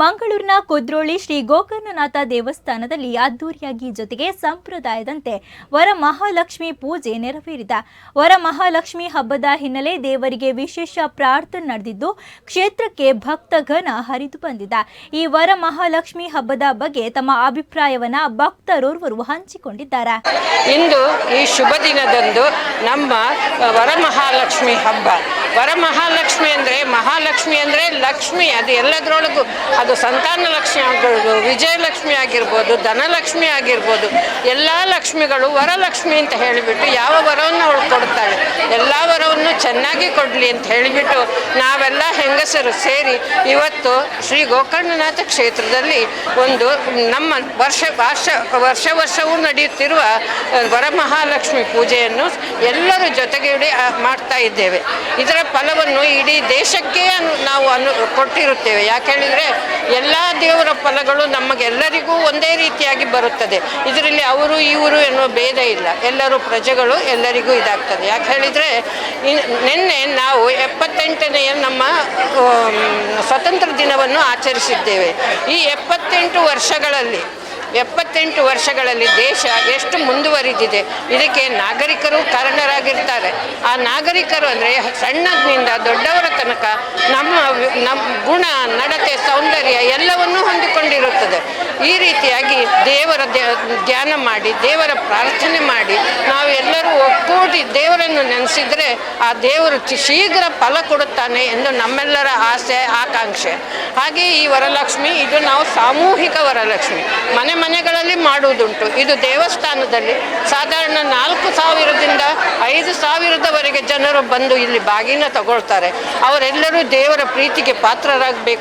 ಮಂಗಳೂರಿನ ಕುದ್ರೋಳಿ ಶ್ರೀ ಗೋಕರ್ಣನಾಥ ದೇವಸ್ಥಾನದಲ್ಲಿ ಅದ್ದೂರಿಯಾಗಿ ಜೊತೆಗೆ ಸಂಪ್ರದಾಯದಂತೆ ವರಮಹಾಲಕ್ಷ್ಮಿ ಪೂಜೆ ನೆರವೇರಿದ. ವರಮಹಾಲಕ್ಷ್ಮಿ ಹಬ್ಬದ ಹಿನ್ನೆಲೆ ದೇವರಿಗೆ ವಿಶೇಷ ಪ್ರಾರ್ಥನೆ ನಡೆದಿದ್ದು, ಕ್ಷೇತ್ರಕ್ಕೆ ಭಕ್ತಗಣ ಹರಿದು ಬಂದಿದ್ದ ಈ ವರಮಹಾಲಕ್ಷ್ಮಿ ಹಬ್ಬದ ಬಗ್ಗೆ ತಮ್ಮ ಅಭಿಪ್ರಾಯವನ್ನ ಭಕ್ತರೋರ್ವರು ಹಂಚಿಕೊಂಡಿದ್ದಾರೆ. ಇಂದು ಈ ಶುಭ ದಿನದಂದು ನಮ್ಮ ವರಮಹಾಲಕ್ಷ್ಮಿ ಹಬ್ಬ. ವರಮಹಾಲಕ್ಷ್ಮಿ ಅಂದರೆ ಮಹಾಲಕ್ಷ್ಮಿ ಅಂದರೆ ಲಕ್ಷ್ಮಿ, ಅದು ಎಲ್ಲದರೊಳಗೂ ಅದು ಸಂತಾನ ಲಕ್ಷ್ಮಿ ಆಗಿರ್ಬೋದು ವಿಜಯಲಕ್ಷ್ಮಿ ಆಗಿರ್ಬೋದು ಧನಲಕ್ಷ್ಮಿ ಆಗಿರ್ಬೋದು, ಎಲ್ಲ ಲಕ್ಷ್ಮಿಗಳು ವರಲಕ್ಷ್ಮಿ ಅಂತ ಹೇಳಿಬಿಟ್ಟು ಯಾವ ವರವನ್ನು ಅವಳು ಕೊಡ್ತಾಳೆ? ಎಲ್ಲ ವರವನ್ನು ಚೆನ್ನಾಗಿ ಕೊಡಲಿ ಅಂತ ಹೇಳಿಬಿಟ್ಟು ನಾವೆಲ್ಲ ಹೆಂಗಸರು ಸೇರಿ ಇವತ್ತು ಶ್ರೀ ಗೋಕರ್ಣನಾಥ ಕ್ಷೇತ್ರದಲ್ಲಿ ಒಂದು ನಮ್ಮ ವರ್ಷ ವರ್ಷ ವರ್ಷ ವರ್ಷವೂ ನಡೆಯುತ್ತಿರುವ ವರಮಹಾಲಕ್ಷ್ಮಿ ಪೂಜೆಯನ್ನು ಎಲ್ಲರ ಜೊತೆಗೂಡಿ ಮಾಡ್ತಾ ಇದ್ದೇವೆ. ಇದರ ಫಲವನ್ನು ಇಡೀ ದೇಶಕ್ಕೆ ನಾವು ಅನು, ಕೊಟ್ಟಿರುತ್ತೇವೆ. ಯಾಕೆ ಹೇಳಿದರೆ ಎಲ್ಲ ದೇವರ ಫಲಗಳು ನಮಗೆಲ್ಲರಿಗೂ ಒಂದೇ ರೀತಿಯಾಗಿ ಬರುತ್ತದೆ. ಇದರಲ್ಲಿ ಅವರು, ಇವರು ಎನ್ನುವ ಭೇದ ಇಲ್ಲ. ಎಲ್ಲರೂ ಪ್ರಜೆಗಳು ಎಲ್ಲರಿಗೂ ಇದಾಗ್ತದೆ. ಯಾಕೆ ಹೇಳಿದರೆ ನಿನ್ನೆ ನಾವು ಎಪ್ಪತ್ತೆಂಟನೆಯ ನಮ್ಮ ಸ್ವತಂತ್ರ ದಿನವನ್ನು ಆಚರಿಸಿದ್ದೇವೆ. ಈ ಎಪ್ಪತ್ತೆಂಟು ವರ್ಷಗಳಲ್ಲಿ ಎಪ್ಪತ್ತೆಂಟು ವರ್ಷಗಳಲ್ಲಿ ದೇಶ ಎಷ್ಟು ಮುಂದುವರಿದಿದೆ. ಇದಕ್ಕೆ ನಾಗರಿಕರು ಕಾರಣರಾಗಿರ್ತಾರೆ. ಆ ನಾಗರಿಕರು ಅಂದರೆ ಸಣ್ಣದಿಂದ ದೊಡ್ಡವರ ತನಕ ನಮ್ಮ ನಮ್ಮ ಗುಣ, ನಡತೆ, ಸೌಂದರ್ಯ ಎಲ್ಲವನ್ನೂ ಹೊಂದಿಕೊಂಡಿರುತ್ತದೆ. ಈ ರೀತಿಯಾಗಿ ದೇವರ ಧ್ಯ- ಧ್ಯಾನ ಮಾಡಿ, ದೇವರ ಪ್ರಾರ್ಥನೆ ಮಾಡಿ ನಾವು ಎಲ್ಲರೂ ಒಕ್ಕೂಡಿ ದೇವರನ್ನು ನೆನೆಸಿದರೆ ಆ ದೇವರು ಶೀಘ್ರ ಫಲ ಕೊಡುತ್ತಾನೆ ಎಂದು ನಮ್ಮೆಲ್ಲರ ಆಸೆ, ಆಕಾಂಕ್ಷೆ. ಹಾಗೆ ಈ ವರಲಕ್ಷ್ಮಿ, ಇದು ನಾವು ಸಾಮೂಹಿಕ ವರಲಕ್ಷ್ಮಿ. ಮನೆ ಮನೆಗಳಲ್ಲಿ ಮಾಡುವುದುಂಟು. ಇದು ದೇವಸ್ಥಾನದಲ್ಲಿ ಸಾಧಾರಣ ನಾಲ್ಕು ಸಾವಿರದಿಂದ ಐದು ಸಾವಿರದವರೆಗೆ ಜನರು ಬಂದು ಇಲ್ಲಿ ಬಾಗಿನ ತಗೊಳ್ತಾರೆ. ಅವರೆಲ್ಲರೂ ದೇವರ ಪ್ರೀತಿಗೆ ಪಾತ್ರರಾಗಬೇಕು.